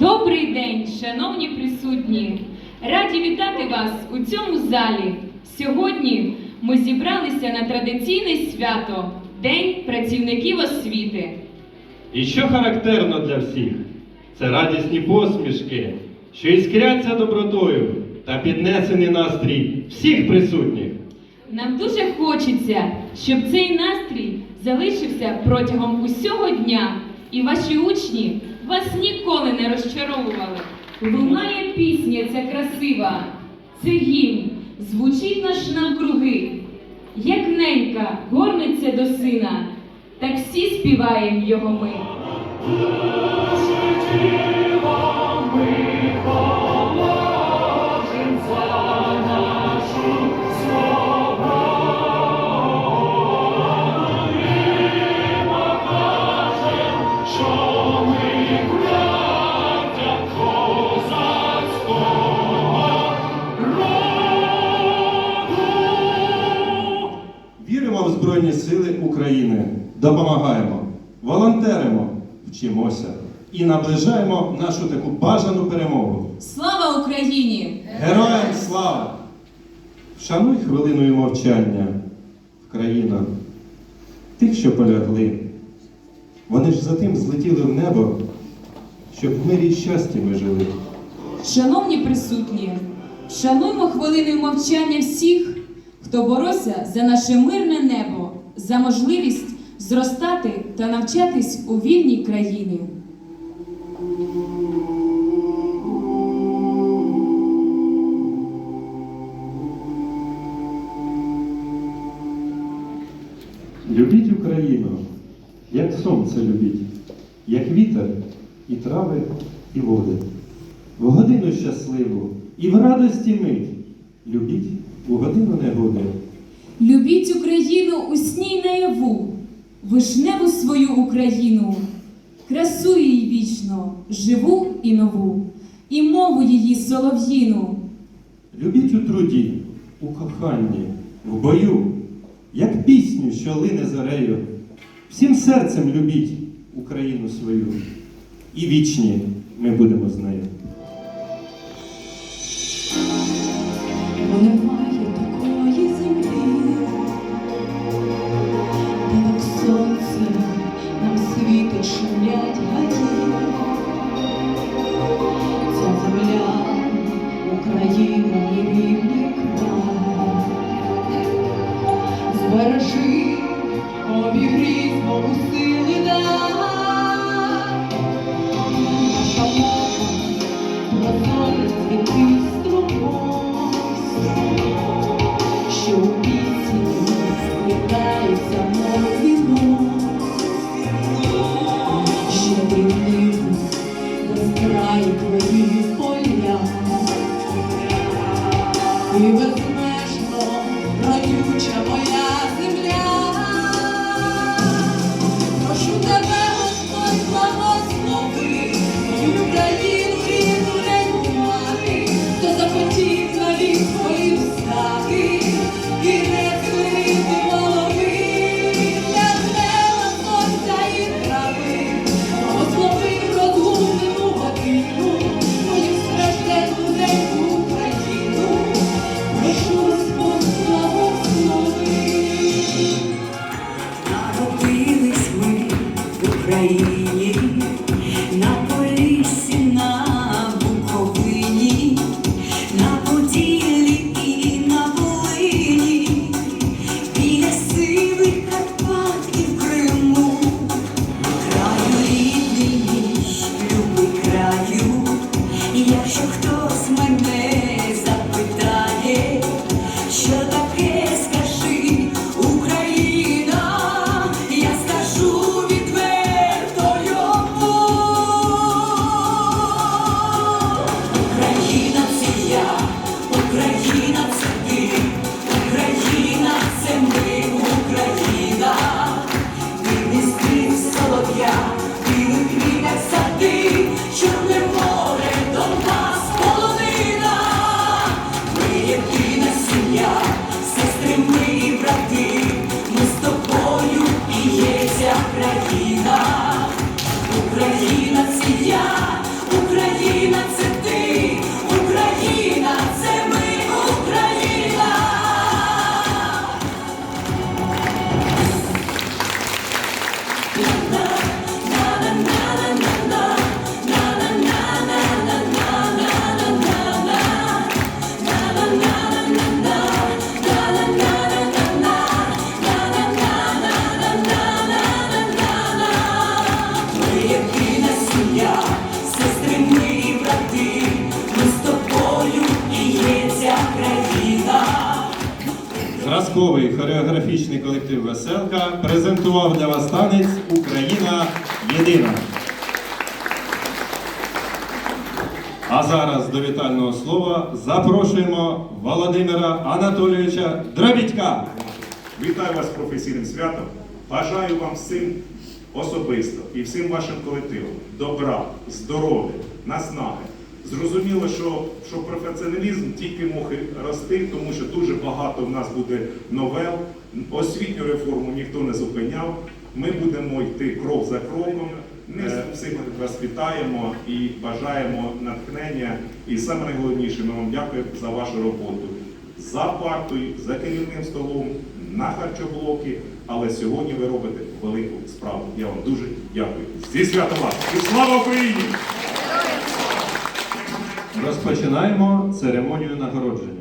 Добрий день, шановні присутні! Раді вітати вас у цьому залі. Сьогодні ми зібралися на традиційне свято День працівників освіти. І що характерно для всіх, це радісні посмішки, що іскряться добротою та піднесений настрій всіх присутніх. Нам дуже хочеться, щоб цей настрій залишився протягом усього дня, і ваші учні вас ніколи не розчаровували. Лунає пісня ця красива, це гімн, звучить наш навкруги. Як ненька горниться до сина, так всі співаємо його ми. Допомагаємо, волонтеримо, вчимося і наближаємо нашу таку бажану перемогу. Слава Україні! Героям слава! Вшануй хвилиною мовчання, Україна, тих, що полягли. Вони ж за тим злетіли в небо, щоб в мирі й щасті ми жили. Шановні присутні, шануймо хвилиною мовчання всіх, хто боровся за наше мирне небо, за можливість зростати та навчатись у вільній країні. Любіть Україну, як сонце любіть, як вітер і трави, і води. В годину щасливу і в радості мить. Любіть у годину негоди. Любіть Україну у сні наяву, вишневу свою Україну, красу її вічно, живу і нову, і мову її солов'їну. Любіть у труді, у коханні, в бою, як пісню, що лине зорею. Всім серцем любіть Україну свою, і вічні ми будемо з нею. Єдина. А зараз до вітального слова запрошуємо Володимира Анатолійовича Дробітька. Вітаю вас з професійним святом. Бажаю вам всім особисто і всім вашим колективам добра, здоров'я, наснаги. Зрозуміло, що, що професіоналізм тільки мухи рости, тому що дуже багато в нас буде новел. Освітню реформу ніхто не зупиняв. Ми будемо йти крок за кроком. Ми всіх вас вітаємо і бажаємо натхнення. І саме найголовніше, ми вам дякуємо за вашу роботу за партою, за керівним столом, на харчоблокі, але сьогодні ви робите велику справу. Я вам дуже дякую. Зі святом вас! І слава Україні! Розпочинаємо церемонію нагородження.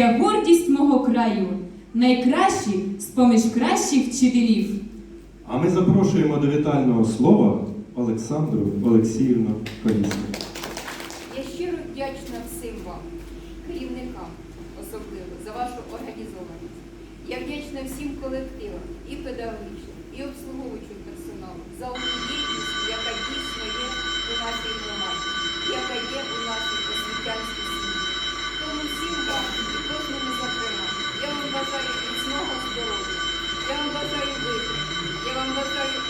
Вся гордість мого краю, найкращі з-поміж кращих вчителів. А ми запрошуємо до вітального слова Олександру Олексіївну Колісну. Я щиро вдячна всім вам, керівникам особливо, за вашу організованість. Я вдячна всім колективам, і педагогічним, і обслуговуючим персоналу за одну яка дійсно є у нашій громаді, яка є у нашій освітянській сім'ї. Тому всім вам і кожному зокрема, я вам бажаю міцного здоров'я, я вам бажаю витримки, я вам бажаю.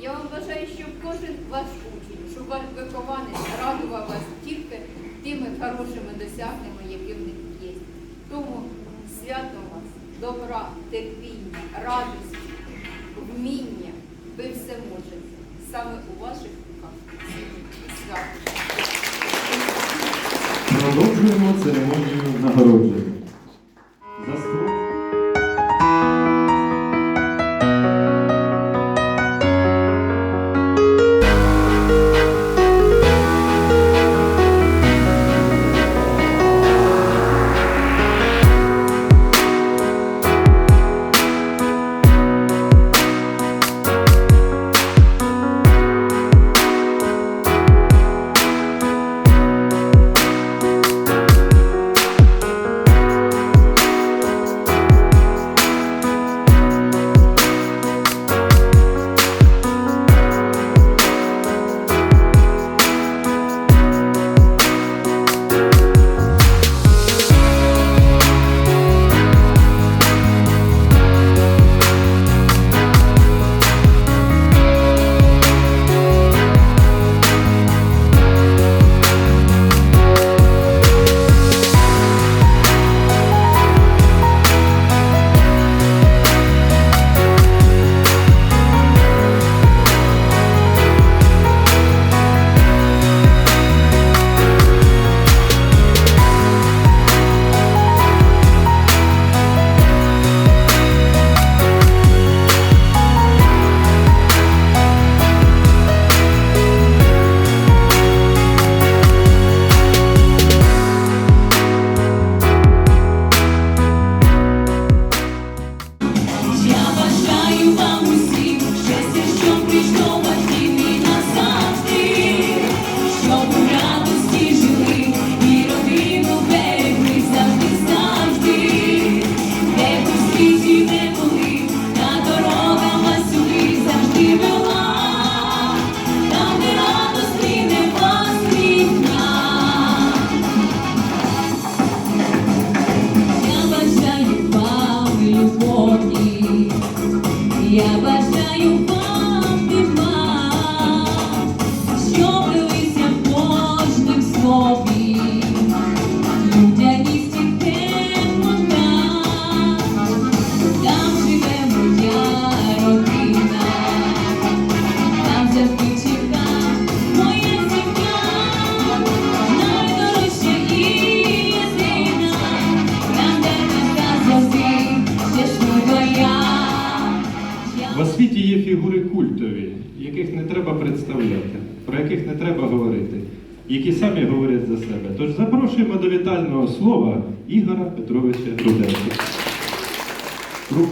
Я вам бажаю, щоб кожен ваш учень, щоб ваш вихованець радував вас тільки тими хорошими досягненнями, які в них є. Тому свято вас, добра, терпіння, радості, вміння, ви все можете. Саме у ваших руках свято. Продовжуємо церемонію нагородження.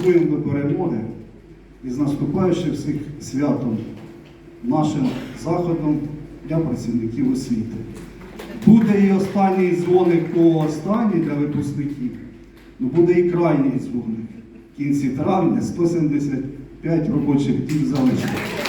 Крокуємо до перемоги і з наступаючим всіх святом, нашим заходом для працівників освіти. Буде і останній дзвоник по останній для випускників, ну буде і крайній дзвоник. В кінці травня 175 робочих днів залишилось.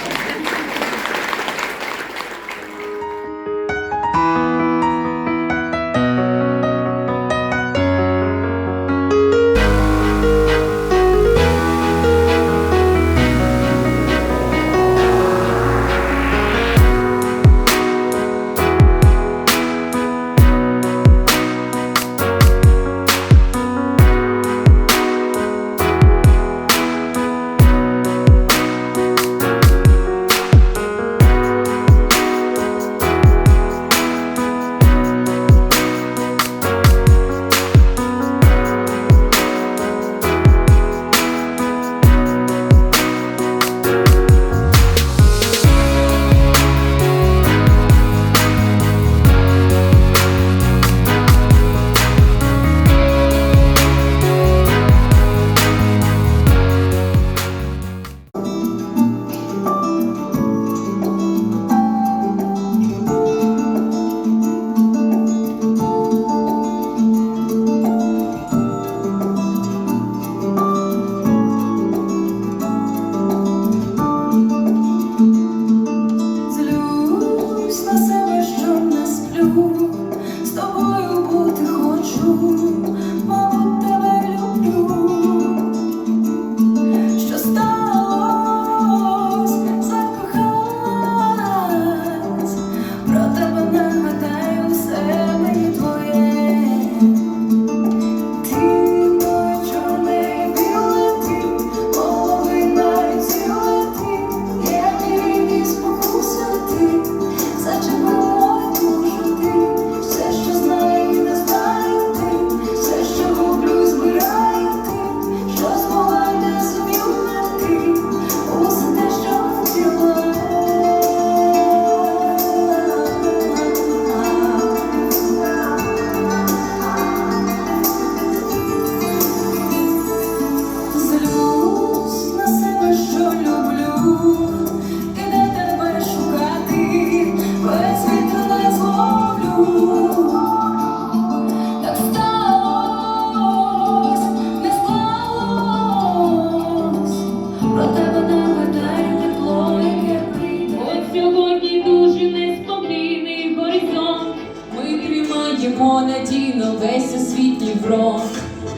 Вчимо надійно весь освітній фронт.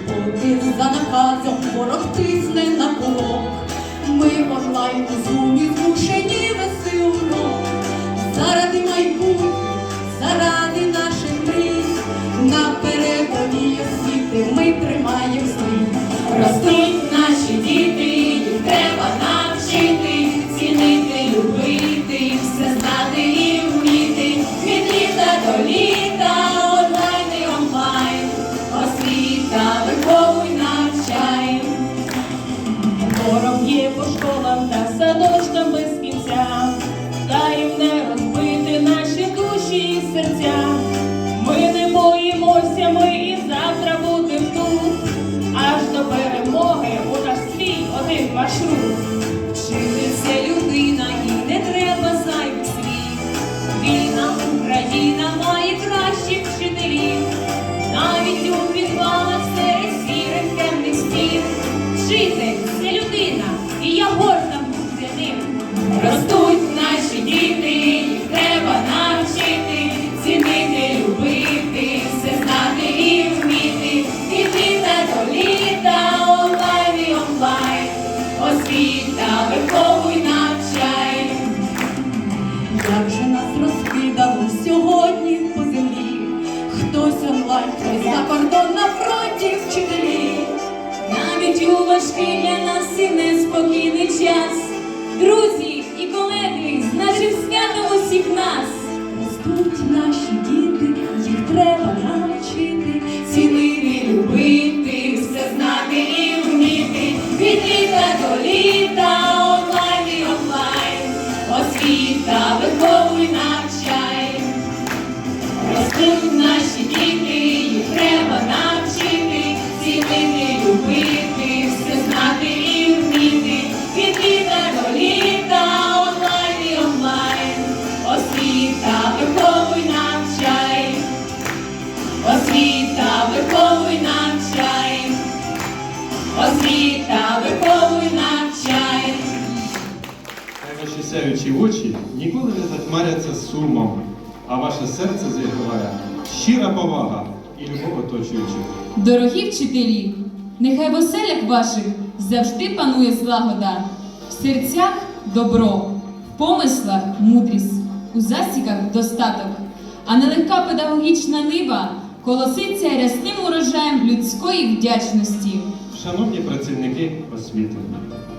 Бути за наказом ворог тисне на кулак. Ми онлайн у зумі змушені вести урок. Заради майбутнього, заради наших мрій. На передовій освіти ми тримаємо свій. Ростуть наші діти, важкий для нас і неспокійний час. Друзі і колеги, з нашим святом усіх нас. Ростуть наші діти, їх треба навчити, сумом, а ваше серце зігріває щира повага і любов оточуючих. Дорогі вчителі, нехай в оселях ваших завжди панує злагода, в серцях добро, в помислах мудрість, у засіках достаток, а нелегка педагогічна нива колоситься рясним урожаєм людської вдячності. Шановні працівники освіти,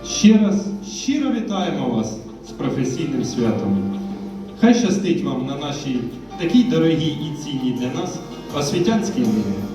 ще раз щиро вітаємо вас з професійним святом. Хай щастить вам на нашій такій дорогій і цінній для нас освітянській ниві.